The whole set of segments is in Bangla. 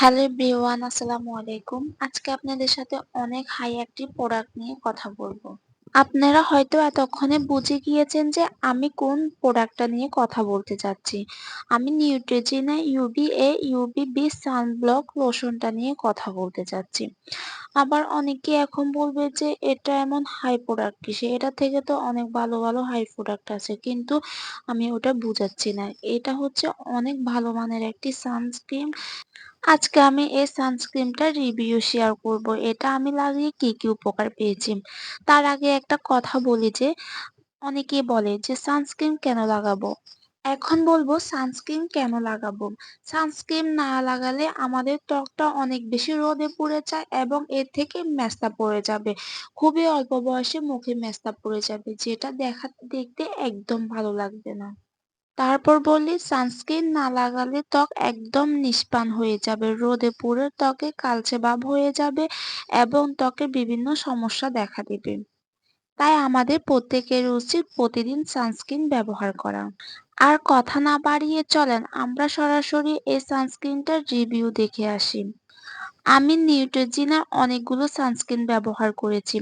হ্যালো এভরিওয়ান আসসালামু আলাইকুম। আজকে আপনাদের সাথে অনেক হাই একটি প্রোডাক্ট নিয়ে কথা বলব। আপনারা হয়তো এতক্ষণে বুঝে গিয়েছেন যে আমি কোন প্রোডাক্টটা নিয়ে কথা বলতে চাচ্ছি। আমি Neutrogena UV A UV B sunblock লোশনটা নিয়ে কথা বলতে চাচ্ছি। আবার অনেকে এখন বলবে যে এটা এমন হাই প্রোডাক্ট কিসে? এটা থেকে তো অনেক ভালো ভালো হাই প্রোডাক্ট আছে, কিন্তু আমি ওটা বুঝাচ্ছি না। এটা হচ্ছে অনেক ভালো মানের একটি সানস্ক্রিন আজকে আমি এই সানস্ক্রিনটার রিভিউ শেয়ার করব। এটা আমি লাগিয়ে কি কি উপকার পেয়েছি? তার আগে একটা কথা বলি যে, অনেকেই বলে যে সানস্ক্রিন কেন লাগাবো? এখন বলব সানস্ক্রিন কেন লাগাবো? সানস্ক্রিন না লাগালে আমাদের ত্বকটা অনেক বেশি রোদে পুড়ে যায় এবং এর থেকে মেস্তা পড়ে যাবে। খুবই অল্প বয়সে মুখে মেস্তা পড়ে যাবে, যেটা দেখা, দেখতে একদম ভালো লাগবে না। তারপর বললি, সানস্ক্রিন না লাগালে ত্বক একদম নিষ্পান হয়ে যাবে। রোদে পুড়ে ত্বকে কালচে ভাব হয়ে যাবে এবং ত্বকে বিভিন্ন সমস্যা দেখা দেবে। তাই আমাদের প্রত্যেকের উচিত প্রতিদিন সানস্ক্রিন ব্যবহার করা। আর কথা না বাড়িয়ে চলেন, আমরা সরাসরি এই সানস্ক্রিনটার রিভিউ দেখে আসি। আমি নিউট্রেজিনার অনেকগুলো সানস্ক্রিন ব্যবহার করেছি,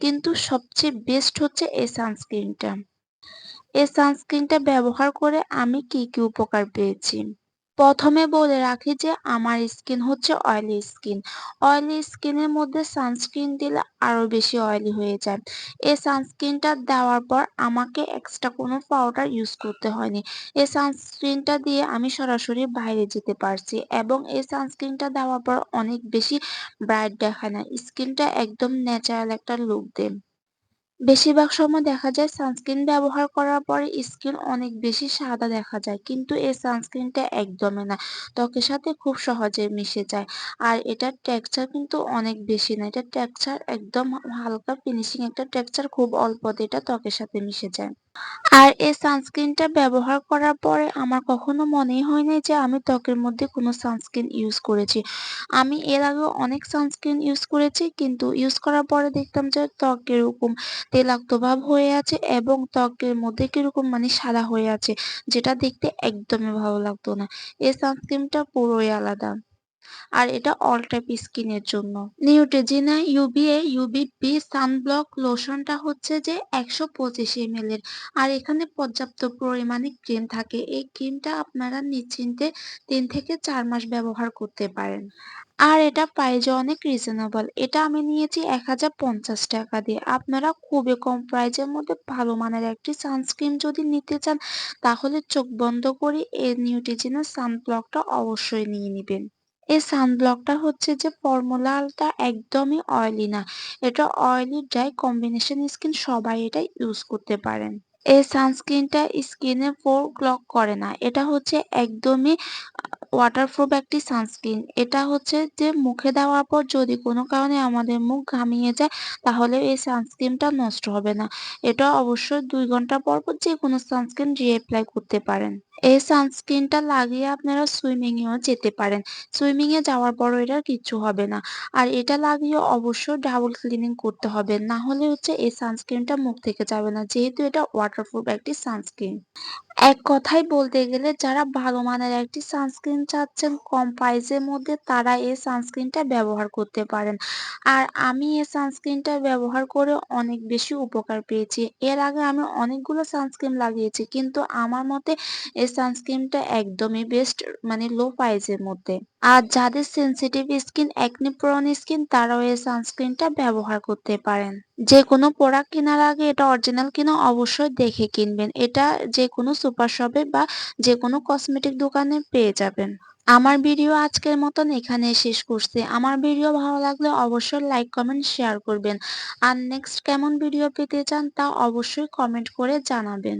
কিন্তু সবচেয়ে বেস্ট হচ্ছে এই সানস্ক্রিনটা। এই সানস্ক্রিনটা ব্যবহার করে আমি কি কি উপকার পেয়েছি? প্রথমে বলে রাখি যে আমার স্কিন হচ্ছে অয়েলি স্কিন অয়েলি স্কিনের মধ্যে সানস্ক্রিন দিলে আরও বেশি অয়েলি হয়ে যায়। এই সানস্ক্রিনটা দেওয়ার পর আমাকে এক্সট্রা কোনো পাউডার ইউজ করতে হয়নি। এই সানস্ক্রিনটা দিয়ে আমি সরাসরি বাইরে যেতে পারছি এবং এই সানস্ক্রিনটা দেওয়ার পর অনেক বেশি ব্রাইট দেখায় না। স্কিনটা একদম ন্যাচারাল একটা লুক দেয়। বেশিরভাগ সময় দেখা যায় সানস্ক্রিন ব্যবহার করার পরে স্কিন অনেক বেশি সাদা দেখা যায়, কিন্তু এই সানস্ক্রিনটা একদমই না। ত্বকের সাথে খুব সহজে মিশে যায়। আর এটার টেক্সচার কিন্তু অনেক বেশি না। এটা টেক্সচার একদম হালকা ফিনিশিং একটা টেক্সচার খুব অল্পতে এটা ত্বকের সাথে মিশে যায়। আর এই সানস্ক্রিনটা ব্যবহার করার পরে আমার কখনো মনেই হয় নাই যে আমি ত্বকের মধ্যে কোনো সানস্ক্রিন ইউজ করেছি। আমি এর আগেও অনেক সানস্ক্রিন ইউজ করেছি, কিন্তু ইউজ করার পরে দেখতাম যে ত্বক এরকম তেলাক্ত ভাব হয়ে আছে এবং ত্বকের মধ্যে কীরকম মানে সাদা হয়ে আছে, যেটা দেখতে একদমই ভালো লাগতো না। এই সানস্ক্রিনটা পুরোই আলাদা। আর এটা অল টাইপ স্কিনের জন্য। নিউট্রেজিনা ইউবিএ ইউবিপি সানব্লক লোশনটা হচ্ছে যে একশো পঁচিশ এম এর। আর এখানে পর্যাপ্ত পরিমাণে ক্রিম থাকে। এই ক্রিমটা আপনারা নিশ্চিন্তে তিন থেকে চার মাস ব্যবহার করতে পারেন। আর এটা প্রাইজও অনেক রিজনেবল এটা আমি নিয়েছি এক হাজার পঞ্চাশ টাকা দিয়ে। আপনারা খুবই কম প্রাইজের মধ্যে ভালো মানের একটি সানস্ক্রিন যদি নিতে চান, তাহলে চোখ বন্ধ করে এই নিউট্রিজিনা সানব্লকটা অবশ্যই নিয়ে নেবেন। এই সানব্লকটা হচ্ছে যে ফর্মুলাটা একদমই অয়েলি না। এটা অয়েলি ড্রাই কম্বিনেশন স্কিন সবাই এটা ইউজ করতে পারেন। এই সানস্ক্রিনটা স্কিনে ফোর ক্লক করে না। এটা হচ্ছে একদমই ওয়াটারপ্রুফ একটি সানস্ক্রিন এটা হচ্ছে যে মুখে দেওয়ার পর যদি কোনো কারণে আমাদের মুখ ঘামিয়ে যায়, তাহলে এই সানস্ক্রিনটা নষ্ট হবে না। এটা অবশ্যই দুই ঘণ্টা পর পর যে কোনো সানস্ক্রিন রিঅ্যাপ্লাই করতে পারেন। এই সানস্ক্রিনটা লাগিয়ে আপনারা সুইমিং এও যেতে পারেন। সুইমিং এ যাওয়ার পরও এটার কিচ্ছু হবে না। আর এটা লাগিয়ে অবশ্যই ডাবল ক্লিনিং করতে হবে। না হলে হচ্ছে এই সানস্ক্রিনটা মুখ থেকে যাবে না। যেহেতু এটা ওয়াটারপ্রুফ একটি সানস্ক্রিন এক কথায় বলতে গেলে যারা ভালো মানের একটি সানস্ক্রিন চাচ্ছেন, কম প্রাইসের মধ্যে তারা এই সানস্ক্রিনটা ব্যবহার করতে পারেন। আর আমি এই সানস্ক্রিনটা ব্যবহার করে অনেক বেশি উপকার পেয়েছি। এর আগে আমি অনেকগুলো সানস্ক্রিন লাগিয়েছি, কিন্তু আমার মতে এই সানস্ক্রিনটা একদমই বেস্ট মানে লো প্রাইসের মধ্যে। আর যাদের sensitive skin acne prone skin তারাও এই সানস্ক্রিনটা ব্যবহার করতে পারেন। যে কোনো প্রোডাক্ট কেনার আগে এটা অরিজিনাল কিনা অবশ্যই দেখে কিনবেন। এটা যে কোনো সুপার শপে বা যে কোনো কসমেটিক দোকানে পেয়ে যাবেন। আমার ভিডিও আজকের মতন এখানে শেষ করছি। আমার ভিডিও ভালো লাগলে অবশ্যই লাইক, কমেন্ট, শেয়ার করবেন। আর নেক্সট কেমন ভিডিও পেতে চান তা অবশ্যই কমেন্ট করে জানাবেন।